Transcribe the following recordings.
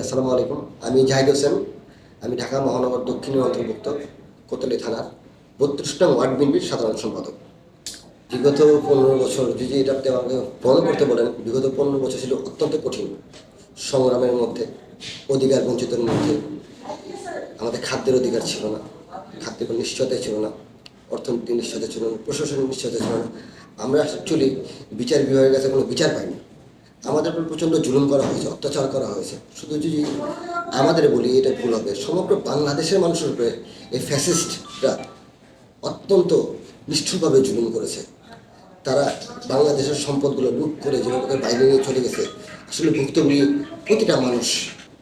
আসসালামু আলাইকুম। আমি জাহিদ হোসেন। আমি ঢাকা মহানগর দক্ষিণের অন্তর্ভুক্ত কোতলি থানার বত্রিশ নং ওয়ার্ড বিএনপির সাধারণ সম্পাদক। বিগত পনেরো বছর যদি এটা আপনি আমাকে বন্ধ করতে বলেন, বিগত পনেরো বছর ছিল অত্যন্ত কঠিন সংগ্রামের মধ্যে, অধিকার বঞ্চিতের মধ্যে। আমাদের খাদ্যের অধিকার ছিল না, খাদ্যের কোনো নিশ্চয়তা ছিল না অর্থনৈতিক নিশ্চয়তা ছিল না প্রশাসনিক নিশ্চয়তা ছিল না। আমরা অ্যাকচুয়ালি বিচার বিভাগের কাছে কোনো বিচার পাইনি। আমাদের উপর প্রচণ্ড জুলুম করা হয়েছে, অত্যাচার করা হয়েছে। শুধু যদি আমাদের বলি, এটা ভুল হবে। সমগ্র বাংলাদেশের মানুষের উপরে এই ফ্যাসিস্টরা অত্যন্ত নিষ্ঠুরভাবে জুলুম করেছে। তারা বাংলাদেশের সম্পদগুলো লুট করে যেভাবে বাইরে নিয়ে চলে গেছে, আসলে ভুক্তভোগী প্রতিটা মানুষ।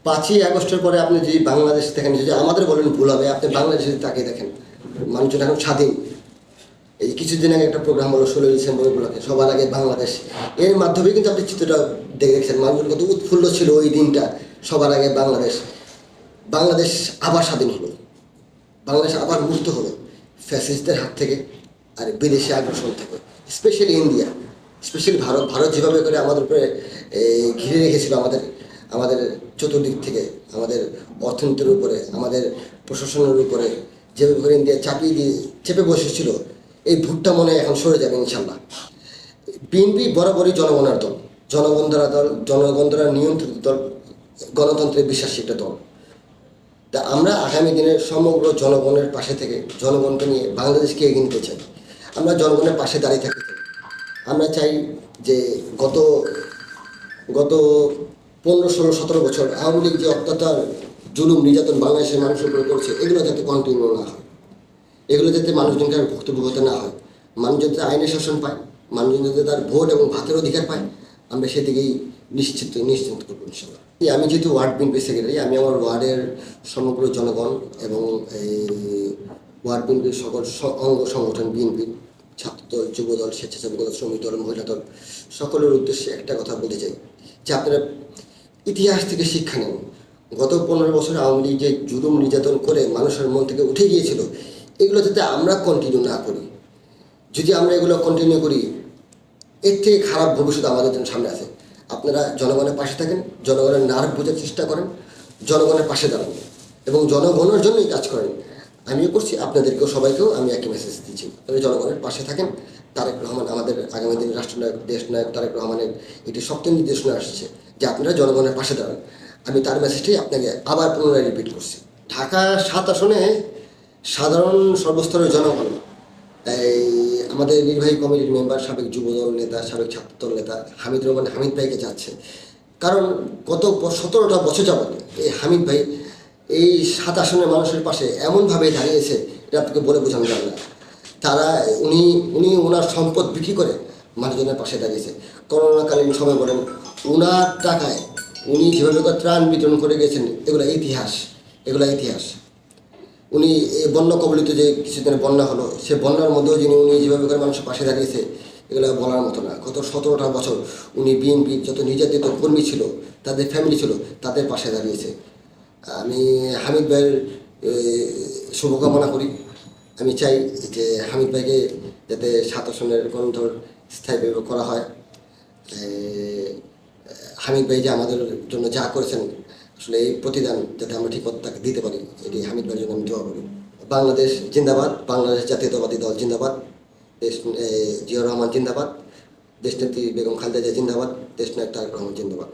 পাঁচই আগস্টের পরে আপনি যদি বাংলাদেশ দেখেন, যদি আমাদের বলেন ভুল হবে, আপনি বাংলাদেশে তাকিয়ে দেখেন। মানুষজন এখন স্বাধীন। এই কিছুদিন আগে একটা প্রোগ্রাম হলো ষোলোই ডিসেম্বর উপলক্ষে, সবার আগে বাংলাদেশ। এর মাধ্যমে কিন্তু আপনি চিত্রটা দেখে দেখছেন মানুষজন কত উৎফুল্ল ছিল ওই দিনটা, সবার আগে বাংলাদেশ বাংলাদেশ আবার স্বাধীন হলো। বাংলাদেশ আবার মুক্ত হলো ফ্যাসিস্টদের হাত থেকে আর বিদেশে আগ্রাসন থেকে specially India specially Bharat. Bharat যেভাবে করে আমাদের উপরে ঘিরে রেখেছিল আমাদের আমাদের চতুর্দিক থেকে, আমাদের অর্থনীতির উপরে, আমাদের প্রশাসনের উপরে, যেভাবে করে ইন্ডিয়া চাপিয়ে দিয়ে, চেপে বসেছিল এই ভুটটা মনে এখন সরে যাবে ইনশাল্লাহ বিএনপি বরাবরই জনগণের দল। জনগণ দ্বারা দল জনগণ দ্বারা নিয়ন্ত্রিত দল, গণতন্ত্রে বিশ্বাসী একটা দল। তা আমরা আগামী দিনে সমগ্র জনগণের পাশে থেকে, জনগণকে নিয়ে বাংলাদেশকে এগিয়ে নিতে চাই। আমরা জনগণের পাশে দাঁড়িয়ে থাকতে চাই। আমরা চাই যে গত গত পনেরো, ষোলো, সতেরো বছর আওয়ামী লীগ যে অত্যাচার, জুলুম, নির্যাতন বাংলাদেশের মানুষের উপরে করছে, এগুলো যাতে কন্টিনিউ না হয়। এগুলো যাতে মানুষজনকে আর ভুক্তভোগী না হয়। মানুষ যাতে আইনের শাসন পায় মানুষজন যাতে তার ভোট এবং ভাতের অধিকার পায়, আমরা সেদিকেই নিশ্চিত নিশ্চিন্ত করব ইনশাল্লাহ আমি যেহেতু ওয়ার্ড বিএনপি সেক্রেটারি, আমি আমার ওয়ার্ডের সমগ্র জনগণ এবং এই ওয়ার্ড বিএনপির সকল অঙ্গ সংগঠন, বিএনপি ছাত্রদল যুবদল, স্বেচ্ছাসেবক দল, শ্রমিক দল, মহিলা দল, সকলের উদ্দেশ্যে একটা কথা বলতে চাই, যে আপনারা ইতিহাস থেকে শিক্ষা নেন। গত পনেরো বছরে আওয়ামী লীগ যে জুলুম নির্যাতন করে মানুষের মন থেকে উঠে গিয়েছিল এগুলো যাতে আমরা কন্টিনিউ না করি। যদি আমরা এগুলো কন্টিনিউ করি, এর থেকে খারাপ ভবিষ্যৎ আমাদের জন্য সামনে আছে। আপনারা জনগণের পাশে থাকেন, জনগণের নার্ভ বোঝার চেষ্টা করেন, জনগণের পাশে দাঁড়ান এবং জনগণের জন্যই কাজ করেন। আমিও করছি, আপনাদেরকেও, সবাইকেও আমি একই মেসেজ দিচ্ছি। তবে জনগণের পাশে থাকেন, তারেক রহমান, আমাদের আগামী দিনের রাষ্ট্রনায়ক দেশ নায়ক তারেক রহমানের একটি শক্ত নির্দেশনা আসছে যে আপনারা জনগণের পাশে দাঁড়ান। আমি তার মেসেজটাই আপনাকে আবার পুনরায় রিপিট করছি। ঢাকা সাত আসনে সাধারণ সর্বস্তরের জনগণ এই আমাদের নির্বাহী কমিটির মেম্বার, সাবেক যুবদল নেতা, সাবেক ছাত্রদল নেতা, হামিদ রহমান, হামিদ ভাইকে যাচ্ছে। কারণ গত সতেরোটা বছর যাবত এই হামিদ ভাই এই সাত আসনের মানুষের পাশে এমনভাবে দাঁড়িয়েছে এটা আপনাকে বলে বোঝানো যাবে না। তারা উনি উনি ওনার সম্পদ বিক্রি করে মানুষজনের পাশে দাঁড়িয়েছে। করোনাকালীন সময় বলেন ওনার টাকায় উনি যেভাবে ত্রাণ বিতরণ করে গেছেন, এগুলো ইতিহাস এগুলো ইতিহাস। উনি এই বন্যা কবলিত যে কিছুদিন বন্যা হলো, সে বন্যার মধ্যেও যিনি উনি যেভাবে করে মানুষের পাশে দাঁড়িয়েছে, এগুলো বলার মতো না। গত সতেরোটা বছর উনি বিএনপি যত নির্যাতিত কর্মী ছিল, তাদের ফ্যামিলি ছিল, তাদের পাশে দাঁড়িয়েছে। আমি হামিদ ভাইয়ের শুভকামনা করি। আমি চাই যে হামিদ ভাইকে যাতে সাত আসনের গণধর স্থায়ীভাবে করা হয়। হামিদ ভাই যে আমাদের জন্য যা করেছেন আসলে এই প্রতিদান যাতে আমরা ঠিক তাকে দিতে পারি, এটি হামিদ ভাইয়ের জন্য আমি দোয়া করি। বাংলাদেশ জিন্দাবাদ, বাংলাদেশ জাতীয়তাবাদী দল জিন্দাবাদ, দেশ জিয়া রহমান জিন্দাবাদ, দেশনেত্রী বেগম খালেদা জিয়া জিন্দাবাদ, দেশনায়ক তারেক রহমান জিন্দাবাদ।